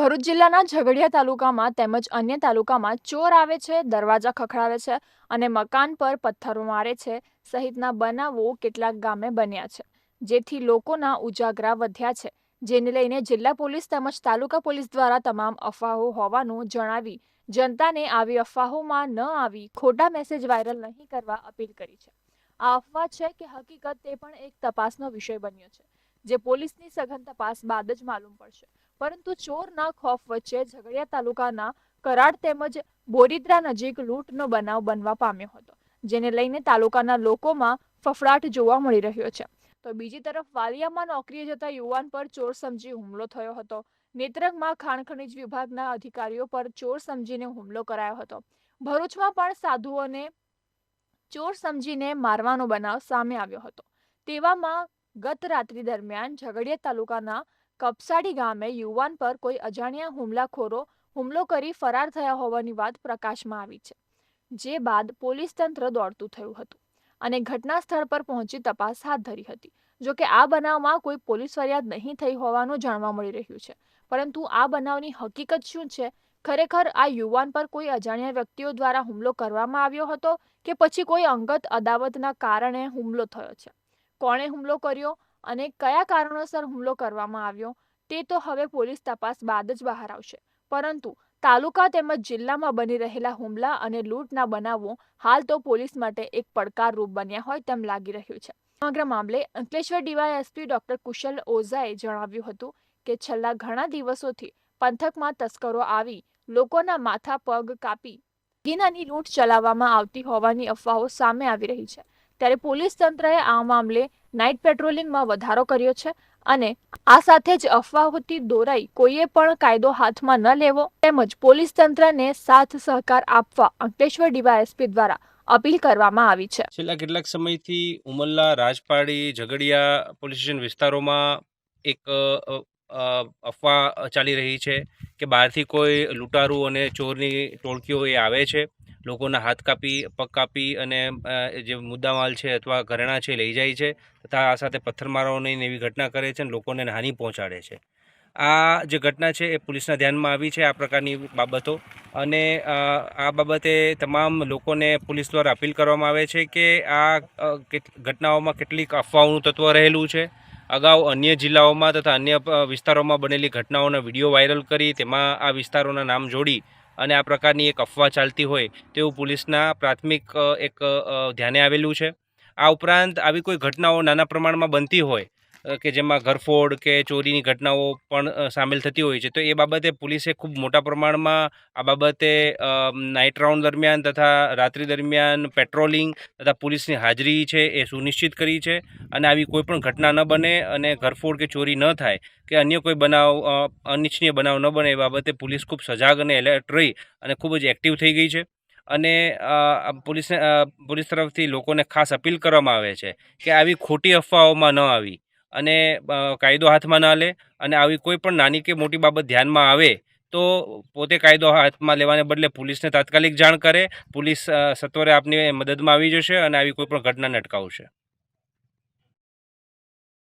ભરૂચ જિલ્લાના ઝઘડિયા તાલુકામાં તેમજ અન્ય તાલુકામાં ચોર આવે છે, દરવાજા ખખડાવે છે અને મકાન પર પથ્થરો મારે છે સહિતના બનાવો કેટલાક ગામે બન્યા છે, જેથી લોકોના ઉજાગરા વધ્યા છે. જેને લઈને જિલ્લા પોલીસ તેમજ તાલુકા પોલીસ દ્વારા તમામ અફવાઓ હોવાનું જણાવી જનતાને આવી અફવાઓમાં ન આવી ખોટા મેસેજ વાયરલ નહીં કરવા અપીલ કરી છે. આ અફવા છે કે હકીકત તે પણ એક તપાસનો વિષય બન્યો છે. જે પોલીસની સઘન તપાસ બાદ જ માલુમ પડશે. પરંતુ ચોરના ખોફ વચ્ચે ઝઘડિયા તાલુકાના કરાડ તેમજ બોરીદ્રા નજીક લૂંટનો બનાવ બનવા પામ્યો હતો, જેને લઈને તાલુકાના લોકોમાં ફફડાટ જોવા મળી રહ્યો છે. તો બીજી તરફ વાલિયામાં નોકરીએ જતા યુવાન પર ચોર સમજી હુમલો થયો હતો. નેત્રંગમાં ખાણ ખનિજ વિભાગના અધિકારીઓ પર ચોર સમજીને હુમલો કરાયો હતો. ભરૂચમાં પણ સાધુઓને ચોર સમજીને મારવાનો બનાવ સામે આવ્યો હતો. તેવામાં ગત રાત્રિ દરમિયાન ઝઘડિયા તાલુકાના કપસાડી ગામે યુવાન પર કોઈ અજાણ્યા હુમલાખોરો હુમલો કરી ફરાર થયા હોવાની વાત પ્રકાશમાં આવી છે, જે બાદ પોલીસ તંત્ર દોડતું થયું હતું અને ઘટના સ્થળ પર પહોંચી તપાસ હાથ ધરી હતી. જો કે આ બનાવમાં કોઈ પોલીસ ફરિયાદ નહીં થઈ હોવાનું જાણવા મળી રહ્યું છે, પરંતુ આ બનાવની હકીકત શું છે? ખરેખર આ યુવાન પર કોઈ અજાણ્યા વ્યક્તિઓ દ્વારા હુમલો કરવામાં આવ્યો હતો કે પછી કોઈ અંગત અદાવતના કારણે હુમલો થયો છે? કોણે હુમલો કર્યો અને કયા કારણોસર હુમલો કરવામાં આવ્યો, તે તો હવે પોલીસ તપાસ બાદ જ બહાર આવશે. પરંતુ તાલુકા તેમજ જિલ્લામાં બની રહેલા હુમલા અને લૂંટના બનાવો હાલ તો પોલીસ માટે એક પડકારરૂપ બન્યા હોય તેમ લાગી રહ્યું છે. સમગ્ર મામલે અંકલેશ્વર ડીવાયએસપી ડોક્ટર કુશલ ઓઝાએ જણાવ્યું હતું કે છેલ્લા ઘણા દિવસોથી પંથકમાં તસ્કરો આવી લોકોના માથા પગ કાપી ગીનાની લૂંટ ચલાવવામાં આવતી હોવાની અફવાઓ સામે આવી રહી છે. ત્યારે પોલીસ તંત્રએ આ મામલે નાઇટ પેટ્રોલિંગમાં વધારો કર્યો છે અને આ સાથે જ અફવાઓથી દોરાઈ કોઈએ પણ કાયદો હાથમાં ન લેવો તેમજ પોલીસ તંત્રને સાથ સહકાર આપવા અંકલેશ્વર ડીવાયએસપી દ્વારા અપીલ કરવામાં આવી છે. છેલ્લા કેટલાક સમયથી ઉમલ્લા, રાજપાડી, ઝઘડિયા પોલીસ સ્ટેશન વિસ્તારોમાં એક અફવા ચાલી રહી છે કે બહારથી કોઈ લૂંટારું અને ચોરની ટોળકીઓ એ આવે છે. લોકોના હાથ કાપી, પગ કાપી અને જે મુદ્દામાલ છે અથવા ઘરેણાં છે લઈ જાય છે તથા આ સાથે પથ્થરમારોની એવી ઘટના કરે છે અને લોકોને હાનિ પહોંચાડે છે. આ જે ઘટના છે એ પોલીસના ધ્યાનમાં આવી છે આ પ્રકારની બાબતો અને આ બાબતે તમામ લોકોને પોલીસ દ્વારા અપીલ કરવામાં આવે છે કે આ ઘટનાઓમાં કેટલીક અફવાઓનું તત્વ રહેલું છે. અગાઉ અન્ય જિલ્લાઓમાં તથા અન્ય વિસ્તારોમાં બનેલી ઘટનાઓના વીડિયો વાયરલ કરી તેમાં આ વિસ્તારોના નામ જોડી અને આ પ્રકારની એક અફવા ચાલતી હોય તેવું પોલીસના પ્રાથમિક એક ધ્યાને આવેલું છે. આ ઉપરાંત આવી કોઈ ઘટનાઓ નાના પ્રમાણમાં બનતી હોય કે જેમાં ઘરફોડ કે ચોરીની ઘટનાઓ પણ સામેલ થતી હોય છે. તો એ બાબતે પોલીસે ખૂબ મોટા પ્રમાણમાં આ બાબતે નાઇટ રાઉન્ડ દરમિયાન તથા રાત્રિ દરમિયાન પેટ્રોલિંગ તથા પોલીસની હાજરી છે એ સુનિશ્ચિત કરી છે. અને આવી કોઈ પણ ઘટના ન બને અને ઘરફોડ કે ચોરી ન થાય, કે અન્ય કોઈ બનાવ અનિચ્છનીય બનાવ ન બને એ બાબતે પોલીસ ખૂબ સજાગ અને એલર્ટ રહી અને ખૂબ જ એક્ટિવ થઈ ગઈ છે. અને પોલીસને પોલીસ તરફથી લોકોને ખાસ અપીલ કરવામાં આવે છે કે આવી ખોટી અફવાઓમાં ન આવી. અને કાયદો હાથમાં ન લે અને આવી કોઈ પણ નાની કે મોટી બાબત ધ્યાનમાં આવે તો પોતે કાયદો હાથમાં લેવાને બદલે પોલીસને તાત્કાલિક જાણ કરે. પોલીસ સત્વરે આપની મદદમાં આવી જશે અને આવી કોઈ પણ ઘટનાને અટકાવશે